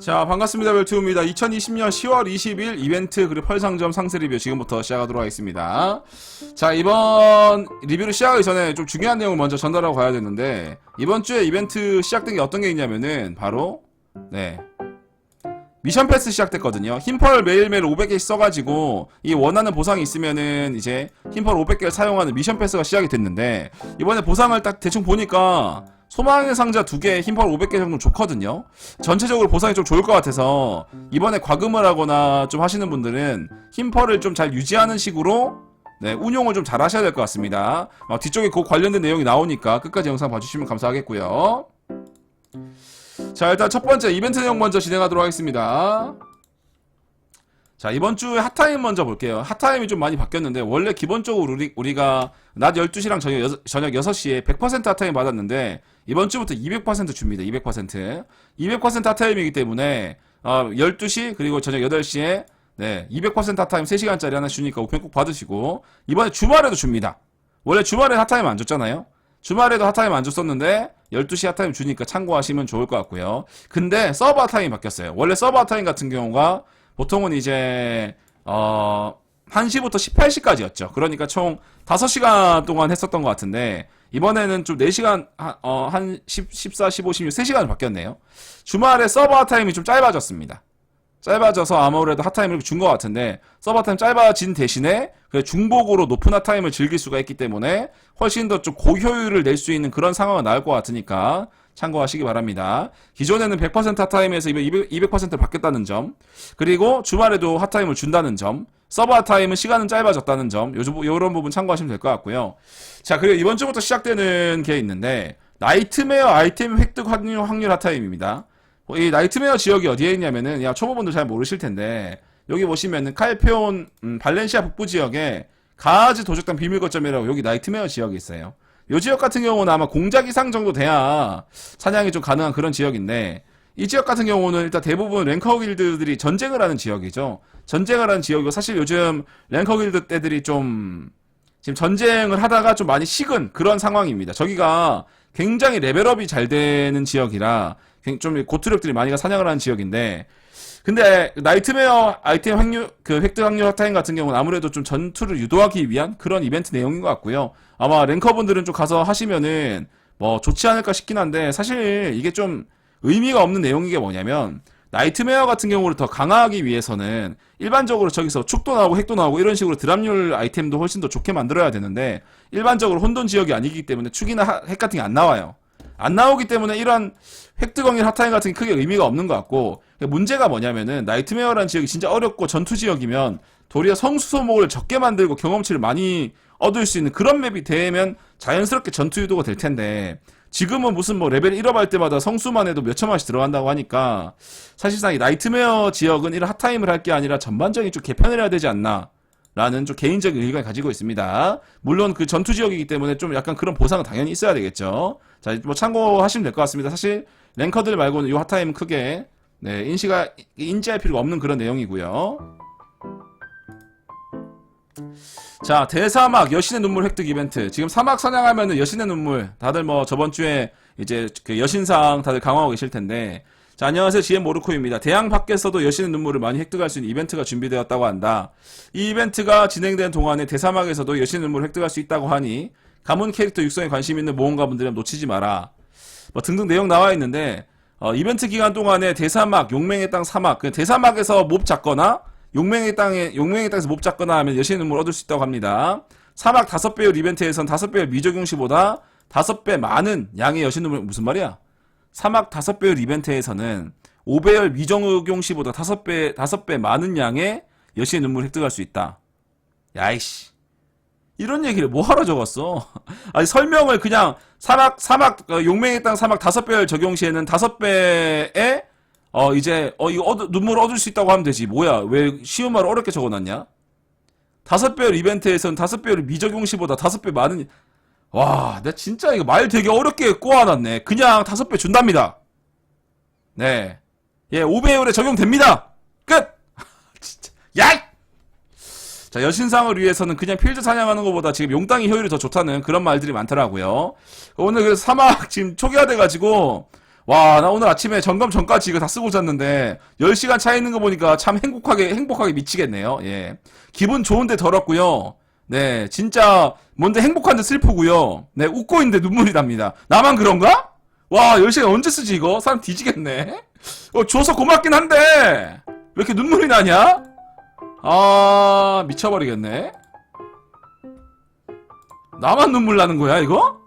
자 반갑습니다. 벨투입니다. 2020년 10월 20일 이벤트 그리고 펄상점 상세 리뷰 지금부터 시작하도록 하겠습니다. 자 이번 리뷰를 시작하기 전에 좀 중요한 내용을 먼저 전달하고 가야 되는데 이번 주에 이벤트 시작된 게 어떤 게 있냐면은 바로 네. 미션 패스 시작됐거든요. 흰펄 매일매일 500개씩 써가지고 이 원하는 보상이 있으면은 이제 흰펄 500개를 사용하는 미션 패스가 시작이 됐는데 이번에 보상을 딱 대충 보니까 소망의 상자 2개, 흰펄 500개 정도 좋거든요. 전체적으로 보상이 좀 좋을 것 같아서 이번에 과금을 하거나 좀 하시는 분들은 흰펄을 좀 잘 유지하는 식으로 네, 운용을 좀 잘 하셔야 될 것 같습니다. 어, 뒤쪽에 그 관련된 내용이 나오니까 끝까지 영상 봐주시면 감사하겠고요. 자, 일단 첫 번째 이벤트 내용 먼저 진행하도록 하겠습니다. 자, 이번 주에 핫타임 먼저 볼게요. 핫타임이 좀 많이 바뀌었는데, 원래 기본적으로 우리, 우리가 낮 12시랑 저녁, 여, 저녁 6시에 100% 핫타임 받았는데, 이번 주부터 200% 줍니다. 200%. 200% 핫타임이기 때문에, 어, 12시, 그리고 저녁 8시에, 네, 200% 핫타임 3시간짜리 하나 주니까 우편 꼭 받으시고, 이번에 주말에도 줍니다. 원래 주말에 핫타임 안 줬잖아요? 주말에도 핫타임 안 줬었는데 12시 핫타임 주니까 참고하시면 좋을 것 같고요. 근데 서버 핫타임이 바뀌었어요. 원래 서버 핫타임 같은 경우가 보통은 이제 어 1시부터 18시까지였죠. 그러니까 총 5시간 동안 했었던 것 같은데 이번에는 좀 4시간 한, 어, 한 10, 14, 15, 16, 3시간을 바뀌었네요. 주말에 서버 핫타임이 좀 짧아졌습니다. 짧아져서 아무래도 핫타임을 준 것 같은데 서버 타임 짧아진 대신에 그 중복으로 높은 핫타임을 즐길 수가 있기 때문에 훨씬 더 좀 고효율을 낼 수 있는 그런 상황은 나올 것 같으니까 참고하시기 바랍니다. 기존에는 100% 핫타임에서 200, 200%를 바뀌었다는 점 그리고 주말에도 핫타임을 준다는 점 서버 핫타임은 시간은 짧아졌다는 점 요, 요런 부분 참고하시면 될 것 같고요. 자 그리고 이번 주부터 시작되는 게 있는데 나이트메어 아이템 획득 확률, 확률 핫타임입니다. 이 나이트메어 지역이 어디에 있냐면은 야 초보분들 잘 모르실 텐데 여기 보시면은 칼페온 음, 발렌시아 북부 지역에 가즈 도적단 비밀 거점이라고 여기 나이트메어 지역이 있어요. 요 지역 같은 경우는 아마 공작 이상 정도 돼야 사냥이 좀 가능한 그런 지역인데 이 지역 같은 경우는 일단 대부분 랭커 길드들이 전쟁을 하는 지역이죠. 전쟁을 하는 지역이고 사실 요즘 랭커 길드 때들이 좀 지금 전쟁을 하다가 좀 많이 식은 그런 상황입니다. 저기가 굉장히 레벨업이 잘 되는 지역이라 좀 고투력들이 많이 가 사냥을 하는 지역인데 근데 나이트메어 아이템 확률 그 획득 확률 핫타임 같은 경우는 아무래도 좀 전투를 유도하기 위한 그런 이벤트 내용인 것 같고요. 아마 랭커분들은 좀 가서 하시면은 뭐 좋지 않을까 싶긴 한데 사실 이게 좀 의미가 없는 내용인 게 뭐냐면 나이트메어 같은 경우를 더 강화하기 위해서는 일반적으로 저기서 축도 나오고 핵도 나오고 이런 식으로 드랍률 아이템도 훨씬 더 좋게 만들어야 되는데 일반적으로 혼돈 지역이 아니기 때문에 축이나 핵 같은 게 안 나와요. 안 나오기 때문에 이런 획득왕일 핫타임 같은 게 크게 의미가 없는 것 같고 문제가 뭐냐면은 나이트메어라는 지역이 진짜 어렵고 전투 지역이면 도리어 성수 소목을 적게 만들고 경험치를 많이 얻을 수 있는 그런 맵이 되면 자연스럽게 전투 유도가 될 텐데 지금은 무슨 뭐 레벨 1업 할 때마다 성수만 해도 몇 천만씩 들어간다고 하니까 사실상 이 나이트메어 지역은 이런 핫타임을 할 게 아니라 전반적인 좀 개편을 해야 되지 않나 라는 좀 개인적인 의견을 가지고 있습니다. 물론 그 전투 지역이기 때문에 좀 약간 그런 보상은 당연히 있어야 되겠죠. 자, 뭐 참고하시면 될 것 같습니다. 사실 랭커들 말고는 이 핫타임은 크게 네, 인시가 인지할 필요가 없는 그런 내용이고요. 자, 대사막 여신의 눈물 획득 이벤트. 지금 사막 사냥하면은 여신의 눈물. 다들 뭐 저번 주에 이제 그 여신상 다들 강화하고 계실 텐데. 자, 안녕하세요. GM 모르코입니다. 대양 밖에서도 여신의 눈물을 많이 획득할 수 있는 이벤트가 준비되었다고 한다. 이 이벤트가 진행되는 동안에 대사막에서도 여신의 눈물을 획득할 수 있다고 하니 가문 캐릭터 육성에 관심 있는 모험가분들은 놓치지 마라. 뭐 등등 내용 나와 있는데 어, 이벤트 기간 동안에 대사막, 용맹의 땅 사막, 그 대사막에서 몹 잡거나 용맹의 땅에 용맹의 땅에서 몹 잡거나 하면 여신의 눈물 얻을 수 있다고 합니다. 사막 다섯 배율 이벤트에선 다섯 배율 미적용시보다 다섯 배 많은 양의 여신 눈물 무슨 말이야? 사막 다섯 배율 이벤트에서는 5배율 미정용시보다 다섯 배 다섯 배 많은 양의 여신의 눈물 획득할 수 있다. 야이씨. 이런 얘기를 뭐하러 적었어? 아니 설명을 그냥 사막 사막 어, 용맹의 땅 사막 다섯 배열 적용 시에는 다섯 배의 어 이제 어 이거 얻, 눈물 얻을 수 있다고 하면 되지 뭐야 왜 쉬운 말을 어렵게 적어놨냐? 다섯 배열 이벤트에서는 다섯 배열 미적용 시보다 다섯 배 많은 와, 나 진짜 이거 말 되게 어렵게 꼬아놨네. 그냥 다섯 배 준답니다. 네, 예, 5배율에 적용됩니다. 끝. 진짜, 야! 자, 여신상을 위해서는 그냥 필드 사냥하는 것보다 지금 용땅이 효율이 더 좋다는 그런 말들이 많더라고요. 오늘 그래서 사막 지금 초기화돼가지고 와, 나 오늘 아침에 점검 전까지 이거 다 쓰고 잤는데, 10시간 차 있는 거 보니까 참 행복하게, 행복하게 미치겠네요. 예. 기분 좋은데 더럽고요 네, 진짜, 뭔데 행복한데 슬프고요 네, 웃고 있는데 눈물이 납니다. 나만 그런가? 와, 10시간 언제 쓰지, 이거? 사람 뒤지겠네? 어, 줘서 고맙긴 한데, 왜 이렇게 눈물이 나냐? 아, 미쳐버리겠네. 나만 눈물 나는 거야, 이거?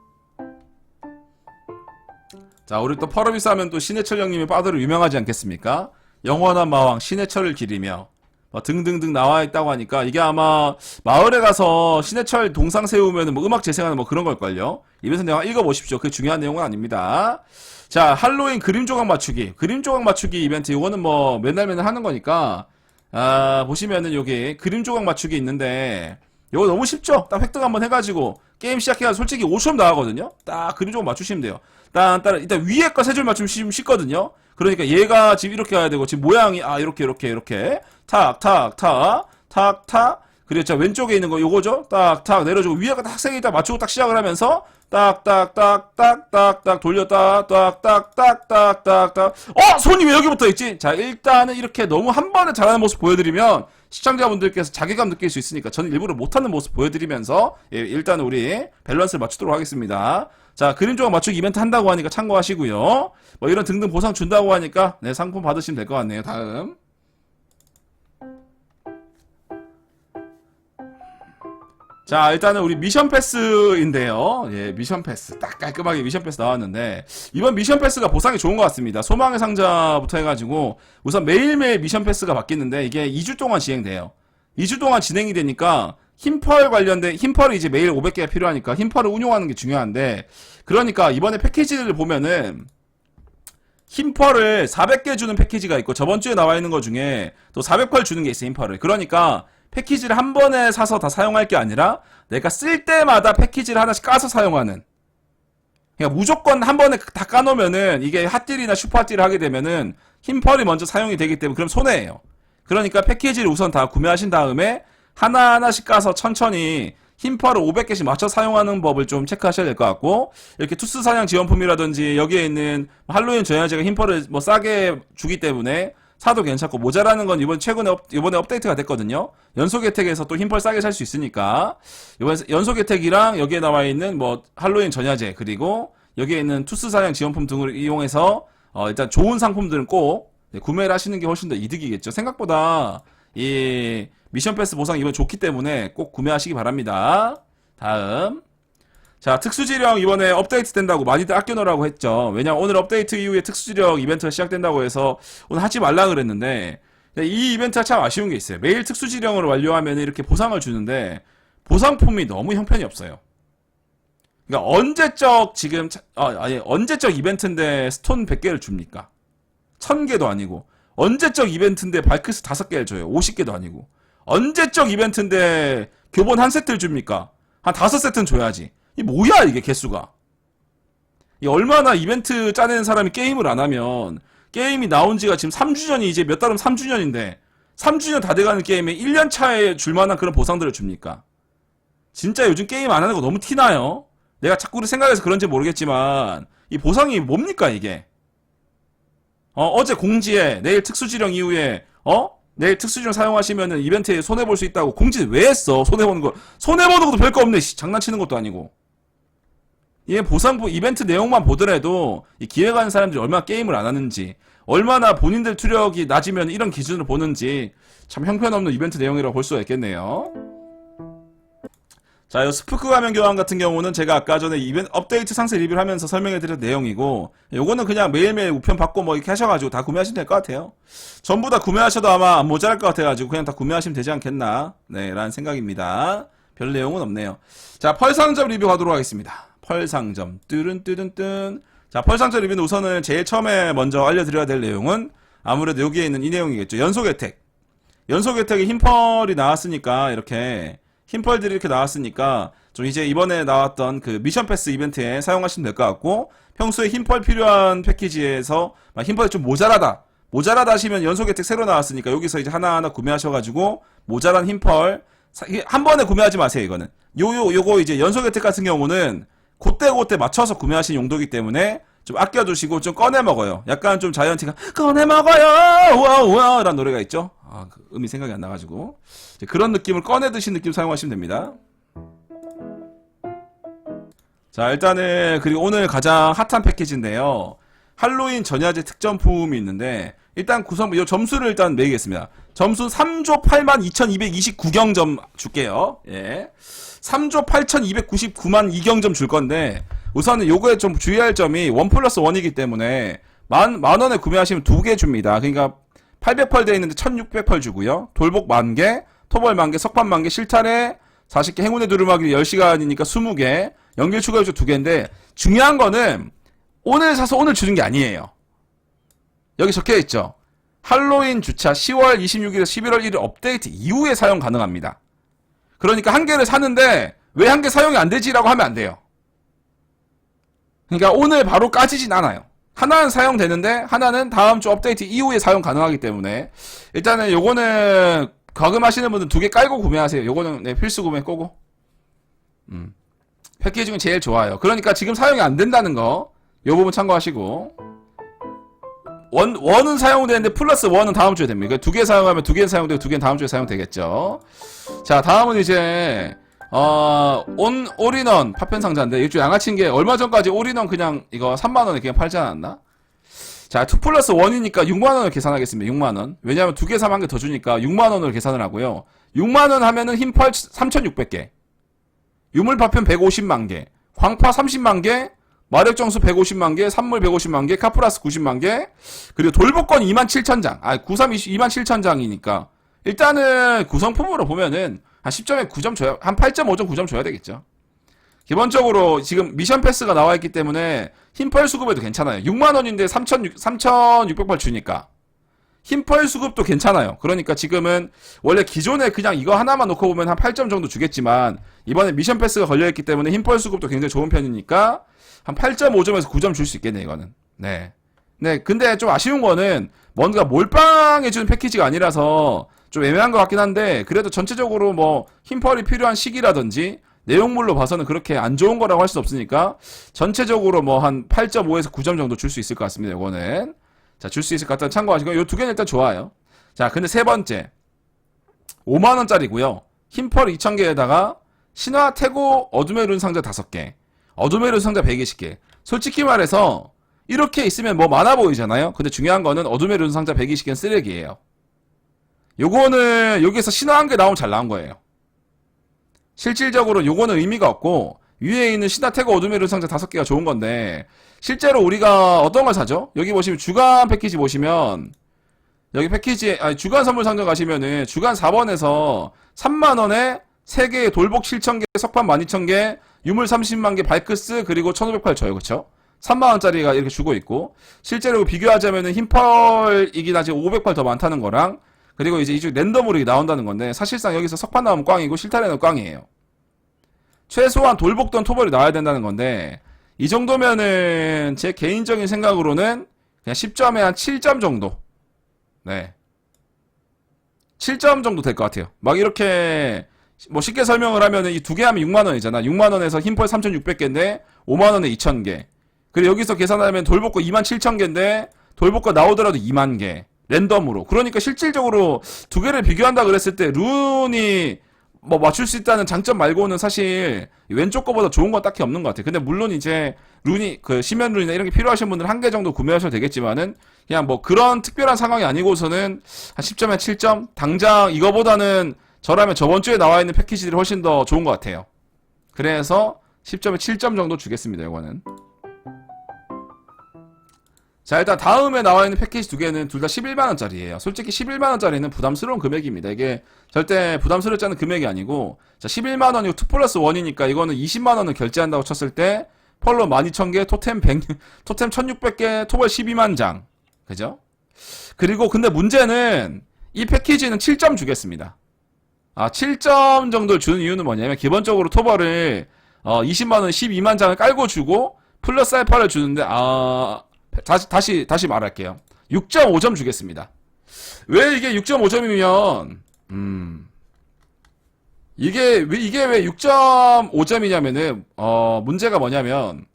자, 우리 또 펄어비스 하면 또 신해철 형님의 빠드로 유명하지 않겠습니까? 영원한 마왕 신해철을 기리며 뭐 등등등 나와 있다고 하니까 이게 아마 마을에 가서 신해철 동상 세우면 뭐 음악 재생하는 뭐 그런 걸걸요. 입에서 내가 읽어보십시오. 그게 중요한 내용은 아닙니다. 자, 할로윈 그림 조각 맞추기. 그림 조각 맞추기 이벤트. 이거는 뭐 맨날 맨날 하는 거니까 아, 보시면은 여기 그림 조각 맞추기 있는데 이거 너무 쉽죠? 딱 획득 한번 해가지고 게임 시작해가 솔직히 5초 나가거든요? 딱 그림 조각 맞추시면 돼요. 딴, 따라, 일단 위에 거 세 줄 맞추면 쉽- 쉽거든요? 그러니까 얘가 지금 이렇게 가야 되고, 지금 모양이, 아, 이렇게, 이렇게, 이렇게. 탁, 탁, 탁, 탁, 탁. 자, 왼쪽에 있는 거 요거죠? 딱, 탁, 내려주고, 위에가 딱딱 맞추고 딱 시작을 하면서, 딱, 딱, 딱, 딱, 딱, 딱, 돌렸다, 딱, 딱, 딱, 딱, 딱, 딱. 어! 손이 왜 여기 붙어 있지? 자, 일단은 이렇게 너무 한 번에 잘하는 모습 보여드리면, 시청자분들께서 자괴감 느낄 수 있으니까 저는 일부러 못하는 모습 보여드리면서 예, 일단 우리 밸런스를 맞추도록 하겠습니다. 자 그림 조각 맞추기 이벤트 한다고 하니까 참고하시고요. 뭐 이런 등등 보상 준다고 하니까 네 상품 받으시면 될 것 같네요. 다음 자 일단은 우리 미션 패스인데요. 예 미션 패스 딱 깔끔하게 미션 패스 나왔는데 이번 미션 패스가 보상이 좋은 것 같습니다. 소망의 상자부터 해가지고 우선 매일매일 미션 패스가 바뀌는데 이게 2주 동안 진행돼요. 2주 동안 진행이 되니까 힘펄 관련된 힘펄이 이제 매일 500개가 필요하니까 힘펄을 운용하는 게 중요한데 그러니까 이번에 패키지를 보면은 힘펄을 400개 주는 패키지가 있고 저번 주에 나와 있는 것 중에 또 400펄 주는 게 있어요 힘펄을 그러니까 패키지를 한 번에 사서 다 사용할 게 아니라 내가 쓸 때마다 패키지를 하나씩 까서 사용하는. 그러니까 무조건 한 번에 다 까놓으면은 이게 핫딜이나 슈퍼핫딜을 하게 되면은 힘펄이 먼저 사용이 되기 때문에 그럼 손해예요. 그러니까 패키지를 우선 다 구매하신 다음에 하나하나씩 까서 천천히 힘펄을 500개씩 맞춰 사용하는 법을 좀 체크하셔야 될 것 같고 이렇게 투스 사냥 지원품이라든지 여기에 있는 할로윈 전야제가 힘펄을 뭐 싸게 주기 때문에 사도 괜찮고 모자라는 건 이번 최근에 업, 이번에 업데이트가 됐거든요. 연속 혜택에서 또 힘펄 싸게 살 수 있으니까 이번 연속 혜택이랑 여기에 나와 있는 뭐 할로윈 전야제 그리고 여기에 있는 투스 사냥 지원품 등을 이용해서 어, 일단 좋은 상품들은 꼭 네, 구매를 하시는 게 훨씬 더 이득이겠죠. 생각보다 이 미션 패스 보상 이번 좋기 때문에 꼭 구매하시기 바랍니다. 다음. 자, 특수지령 이번에 업데이트 된다고 많이들 아껴놓으라고 했죠. 왜냐면 오늘 업데이트 이후에 특수지령 이벤트가 시작된다고 해서 오늘 하지 말라 그랬는데 이 이벤트가 참 아쉬운 게 있어요. 매일 특수지령을 완료하면 이렇게 보상을 주는데 보상품이 너무 형편이 없어요. 그러니까 언제적 지금 차- 아, 아니 언제적 이벤트인데 스톤 100개를 줍니까? 1000개도 아니고 언제적 이벤트인데 발크스 5개를 줘요. 50개도 아니고 언제적 이벤트인데 교본 한 세트를 줍니까? 한 다섯 세트는 줘야지. 이 뭐야 이게 개수가? 이 얼마나 이벤트 짜내는 사람이 게임을 안 하면 게임이 나온 지가 지금 3주년이 이제 몇 달은 3주년인데 3주년 다 돼가는 게임에 1년 차에 줄 만한 그런 보상들을 줍니까? 진짜 요즘 게임 안 하는 거 너무 티나요? 내가 자꾸 생각해서 그런지 모르겠지만 이 보상이 뭡니까 이게? 어, 어제 공지에 내일 특수지령 이후에 어? 내일 특수지령 사용하시면은 이벤트에 손해 볼 수 있다고 공지 왜 했어? 손해 보는 거 손해 보는 것도 별거 없네. 씨, 장난치는 것도 아니고. 얘 보상부 이벤트 내용만 보더라도 이 기회 가는 사람들이 얼마나 게임을 안 하는지, 얼마나 본인들 투력이 낮으면 이런 기준을 보는지 참 형편없는 이벤트 내용이라고 볼 수가 있겠네요. 자, 이 스푸크 가면 교환 같은 경우는 제가 아까 전에 이벤트 업데이트 상세 리뷰를 하면서 설명해 드린 내용이고 요거는 그냥 매일매일 우편 받고 뭐 이렇게 하셔 가지고 다 구매하시면 될 것 같아요. 전부 다 구매하셔도 아마 안 모자랄 것 같아 가지고 그냥 다 구매하시면 되지 않겠나 네 라는 생각입니다. 별 내용은 없네요. 자 펄상점 리뷰 가도록 하겠습니다. 펄상점 뚜른 뚜른 뜬. 자 펄상점 리뷰는 우선은 제일 처음에 먼저 알려드려야 될 내용은 아무래도 여기에 있는 이 내용이겠죠. 연속 혜택. 연속 혜택에 힘펄이 나왔으니까 이렇게 힘펄들이 이렇게 나왔으니까 좀 이제 이번에 나왔던 그 미션 패스 이벤트에 사용하시면 될 것 같고 평소에 힘펄 필요한 패키지에서 막 힘펄이 좀 모자라다 모자라다 하시면 연속 혜택 새로 나왔으니까 여기서 이제 하나하나 구매하셔가지고 모자란 이게 한 번에 구매하지 마세요 이거는 요요 요거 이제 연속 혜택 같은 경우는 그때 그때 맞춰서 구매하신 용도이기 때문에 좀 아껴두시고 좀 꺼내 먹어요. 약간 좀 자이언티가 꺼내 먹어요. 우와 우와 라는 노래가 있죠. 아, 그 음이 생각이 안 나가지고 그런 느낌을 꺼내 드신 느낌 사용하시면 됩니다. 자 일단은 그리고 오늘 가장 핫한 패키지인데요. 할로윈 전야제 특전품이 있는데 일단 구성 이 점수를 일단 매기겠습니다. 점수 3조 8만 2229경점 줄게요. 예. 3조 8299만 2경점 줄 건데 우선은 요거에 좀 주의할 점이 원 플러스 원이기 때문에 만, 만 원에 구매하시면 두 개 줍니다. 그러니까 800펄 돼 있는데 1600펄 주고요. 돌복 만 개, 토벌 만 개, 석판 만 개, 실탄에 40개, 행운의 두루마기 10시간이니까 20개, 연결 추가 요청 두 개인데 중요한 거는 오늘 사서 오늘 주는 게 아니에요. 여기 적혀 있죠. 할로윈 주차 10월 26일에서 11월 1일 업데이트 이후에 사용 가능합니다. 그러니까 한 개를 사는데 왜 한 개 사용이 안 되지라고 하면 안 돼요. 그러니까 오늘 바로 까지진 않아요. 하나는 사용되는데 하나는 다음 주 업데이트 이후에 사용 가능하기 때문에 일단은 요거는 과금하시는 분들 두개 깔고 구매하세요. 요거는 네, 필수 구매 꼬고. 음. 패키지 중에 제일 좋아요. 그러니까 지금 사용이 안 된다는 거, 요 부분 참고하시고. 원, 원은 사용되는데 플러스 원은 다음 주에 됩니다. 두 개 사용하면 두개 사용되고 두 개는 다음 주에 사용되겠죠. 자, 다음은 이제, 어, 온, 올인원 파편 상자인데, 이쪽 양아치인 게 얼마 전까지 올인원 그냥 이거 3만원에 그냥 팔지 않았나? 자, 2 플러스 1이니까 6만원을 계산하겠습니다. 6만원. 왜냐하면 두 개 사면 한 개 더 주니까 6만원을 계산을 하고요. 6만원 하면은 힘펄 3,600개. 유물 파편 150만 개, 광파 30만 개, 마력 정수 150만 개, 산물 150만 개, 카프라스 90만 개, 그리고 돌복권 2만 7천 장. 아, 93 2만 7천 장이니까 일단은 구성품으로 보면은 한 10점에 9점 줘야 한 8.5점 9점 줘야 되겠죠. 기본적으로 지금 미션 패스가 나와 있기 때문에 힘펄 수급에도 괜찮아요. 6만 원인데 3,600 3,600발 주니까. 힘펄 수급도 괜찮아요. 그러니까 지금은 원래 기존에 그냥 이거 하나만 놓고 보면 한 8점 정도 주겠지만 이번에 미션 패스가 걸려 있기 때문에 힘펄 수급도 굉장히 좋은 편이니까 한 8.5점에서 9점 줄 수 있겠네 이거는. 네. 네, 근데 좀 아쉬운 거는 뭔가 몰빵해주는 패키지가 아니라서 좀 애매한 것 같긴 한데 그래도 전체적으로 뭐 힘펄이 필요한 시기라든지 내용물로 봐서는 그렇게 안 좋은 거라고 할 수 없으니까 전체적으로 뭐 한 8.5에서 9점 정도 줄 수 있을 것 같습니다. 이거는 자 줄 수 있을 것 같다 참고하시고 요 두 개는 일단 좋아요. 자 근데 세 번째 5만 원짜리고요. 힘펄 2,000개에다가 신화 태고 어둠의 룬 상자 5개, 어둠의 룬 상자 120개. 솔직히 말해서 이렇게 있으면 뭐 많아 보이잖아요. 근데 중요한 거는 어둠의 룬 상자 120개는 쓰레기예요. 요거는 여기서 신화 한 개 나오면 잘 나온 거예요. 실질적으로 요거는 의미가 없고 위에 있는 신화 태고 어둠의 룬 상자 5개가 좋은 건데 실제로 우리가 어떤 걸 사죠? 여기 보시면 주간 패키지 보시면 여기 패키지 아니 주간 선물 상점 가시면은 주간 4번에서 3만 원에 3개의 돌복 7,000개, 석판 12,000개, 유물 30만 개, 발크스 그리고 1,508 줘요. 그쵸? 3만 원짜리가 이렇게 주고 있고 실제로 비교하자면은 힘펄이긴 하지 500팔 더 많다는 거랑 그리고 이제 이쪽 랜덤으로 나온다는 건데 사실상 여기서 석판 나오면 꽝이고 실탄에는 꽝이에요. 최소한 돌복던 토벌이 나와야 된다는 건데 이 정도면은 제 개인적인 생각으로는 그냥 10점에 한 7점 정도 네. 7점 정도 될 것 같아요. 막 이렇게 뭐 쉽게 설명을 하면은 이두 개 하면 6만 원이잖아. 6만 원에서 힘펄 3,600개인데 5만 원에 2,000개. 그리고 여기서 계산하면 돌복거 2만 7천 개인데 돌복거 나오더라도 2만 개. 랜덤으로. 그러니까 실질적으로 두 개를 비교한다 그랬을 때 룬이 뭐 맞출 수 있다는 장점 말고는 사실 왼쪽 거보다 좋은 건 딱히 없는 것 같아요. 근데 물론 이제 룬이 그 심연 룬이나 이런 게 필요하신 분들은 한 개 정도 구매하셔도 되겠지만은 그냥 뭐 그런 특별한 상황이 아니고서는 한 10점에 7점 당장 이거보다는 저라면 저번 주에 나와 있는 패키지들이 훨씬 더 좋은 것 같아요. 그래서 10점에 7점 정도 주겠습니다. 이거는. 자 일단 다음에 나와 있는 패키지 두 개는 둘 다 11만 원짜리예요. 솔직히 11만 원짜리는 부담스러운 금액입니다. 이게 절대 부담스럽지 않은 금액이 아니고 자 11만 원이고 2 플러스 1이니까 이거는 20만 원을 결제한다고 쳤을 때 펄로 12,000개, 토템 100, 토템 1,600개, 토벌 12만 장. 그죠? 그리고 근데 문제는 이 패키지는 7점 주겠습니다. 아, 7점 정도를 주는 이유는 뭐냐면 기본적으로 토벌을 어, 20만 원 12만 장을 깔고 주고 플러스 알파를 주는데 아 다시 다시 다시 말할게요. 6.5점 주겠습니다. 왜 이게 6.5점이면 음 이게 왜 이게 왜 6.5점이냐면은 어 문제가 뭐냐면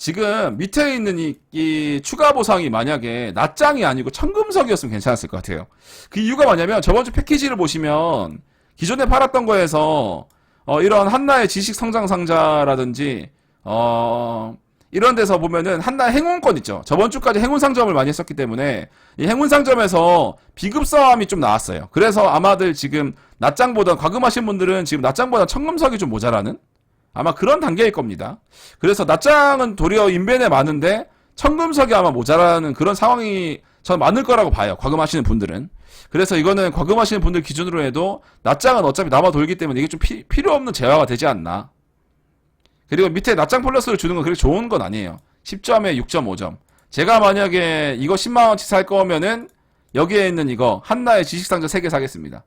지금 밑에 있는 이, 이 추가 보상이 만약에 낱장이 아니고 청금석이었으면 괜찮았을 것 같아요. 그 이유가 뭐냐면 저번 주 패키지를 보시면 기존에 팔았던 거에서 어, 이런 한나의 지식 성장 상자라든지 어, 이런 데서 보면은 한나 행운권 있죠. 저번 주까지 행운 상점을 많이 했었기 때문에 이 행운 상점에서 비급서함이 좀 나왔어요. 그래서 아마들 지금 낱장보다 과금하신 분들은 지금 낱장보다 청금석이 좀 모자라는 아마 그런 단계일 겁니다. 그래서 낱장은 도리어 인벤에 많은데 청금석이 아마 모자라는 그런 상황이 전 많을 거라고 봐요. 과금하시는 분들은. 그래서 이거는 과금하시는 분들 기준으로 해도 낱장은 어차피 남아 돌기 때문에 이게 좀 피- 필요 없는 재화가 되지 않나. 그리고 밑에 낱장 플러스를 주는 건 그렇게 좋은 건 아니에요. 10점에 6.5점. 제가 만약에 이거 10만원치 살 거면은 여기에 있는 이거 한나의 지식상자 3개 사겠습니다.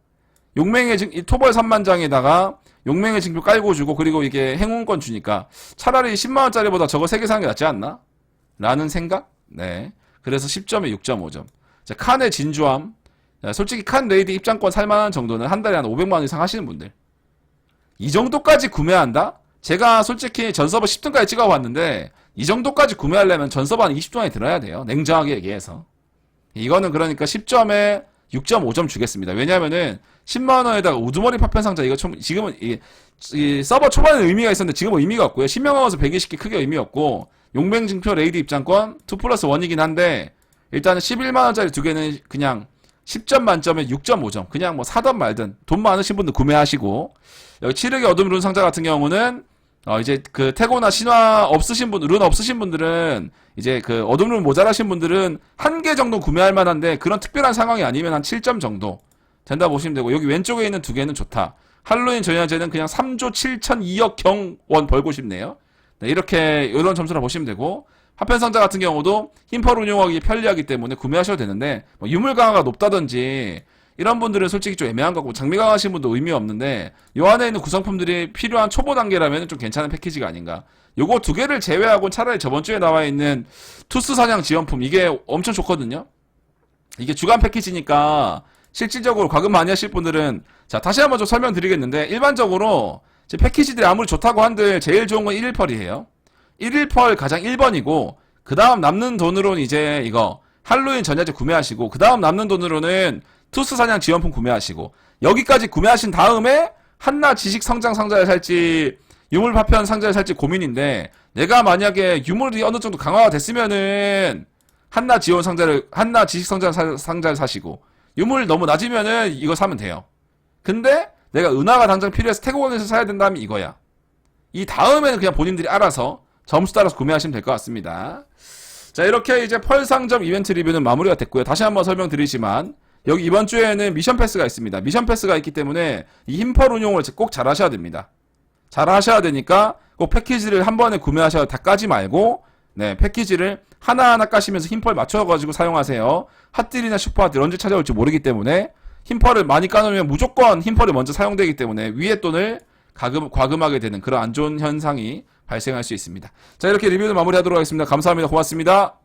용맹의 증, 이 토벌 3만장에다가 용맹의 징표 깔고 주고 그리고 이게 행운권 주니까 차라리 10만원짜리보다 저거 3개 사는 게 낫지 않나? 라는 생각? 네. 그래서 10점에 6.5점. 자, 칸의 진주함. 자, 솔직히 칸 레이드 입장권 살만한 정도는 한 달에 한 500만원 이상 하시는 분들. 이 정도까지 구매한다? 제가 솔직히 전서버 10등까지 찍어봤는데 이 정도까지 구매하려면 전서버 한 20등 안에 들어야 돼요. 냉정하게 얘기해서. 이거는 그러니까 10점에 6.5점 주겠습니다. 왜냐면은 10만 원에다가 우두머리 파편 상자 이거 좀 지금은 이, 이 서버 초반에 의미가 있었는데 지금은 의미가 없고요. 10명 먹어서 120개 크게 의미 없고 용맹 증표 레이드 입장권 2 플러스 1이긴 한데 일단은 11만 원짜리 두 개는 그냥 10점 만점에 6.5점. 그냥 뭐 사든 말든 돈 많으신 분들 구매하시고 여기 칠흑의 어둠 룬 상자 같은 경우는 어 이제 그 태고나 신화 없으신 분, 룬 없으신 분들은 이제 그 어둠 룬 모자라신 분들은 한 개 정도 구매할 만한데 그런 특별한 상황이 아니면 한 7점 정도 된다 보시면 되고 여기 왼쪽에 있는 두 개는 좋다. 할로윈 전야제는 그냥 3조 7천 2억 경원 벌고 싶네요. 네, 이렇게 이런 점수를 보시면 되고 하편 상자 같은 경우도 힘펄 운용하기 편리하기 때문에 구매하셔도 되는데 뭐 유물 강화가 높다든지 이런 분들은 솔직히 좀 애매한 거고 장미 강 하신 분도 의미 없는데 요 안에 있는 구성품들이 필요한 초보 단계라면 좀 괜찮은 패키지가 아닌가. 요거 두 개를 제외하고 차라리 저번 주에 나와 있는 투스 사냥 지원품 이게 엄청 좋거든요. 이게 주간 패키지니까 실질적으로 과금 많이 하실 분들은 자 다시 한번 좀 설명드리겠는데 일반적으로 제 패키지들이 아무리 좋다고 한들 제일 좋은 건 1일펄이에요. 1일펄 가장 1번이고 그 다음 남는 돈으로는 이제 이거 할로윈 전야제 구매하시고 그 다음 남는 돈으로는 투스 사냥 지원품 구매하시고 여기까지 구매하신 다음에 한나 지식 성장 상자를 살지 유물 파편 상자를 살지 고민인데 내가 만약에 유물이 어느 정도 강화가 됐으면은 한나 지원 상자를 한나 지식 성장 사- 상자를 사시고 유물 너무 낮으면은 이거 사면 돼요. 근데 내가 은하가 당장 필요해서 태국에서 사야 된다면 이거야. 이 다음에는 그냥 본인들이 알아서 점수 따라서 구매하시면 될 것 같습니다. 자 이렇게 이제 펄 상점 이벤트 리뷰는 마무리가 됐고요. 다시 한번 설명드리지만 여기 이번 주에는 미션 패스가 있습니다. 미션 패스가 있기 때문에 이 힘펄 운용을 꼭 잘 하셔야 됩니다. 잘 하셔야 되니까 꼭 패키지를 한 번에 구매하셔야 다 까지 말고 네 패키지를 하나하나 까시면서 힘펄 맞춰가지고 사용하세요. 핫딜이나 슈퍼핫딜 언제 찾아올지 모르기 때문에 힘펄을 많이 까놓으면 무조건 힘펄이 먼저 사용되기 때문에 위에 돈을 가금, 과금하게 되는 그런 안 좋은 현상이 발생할 수 있습니다. 자 이렇게 리뷰를 마무리하도록 하겠습니다. 감사합니다. 고맙습니다.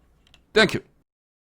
땡큐.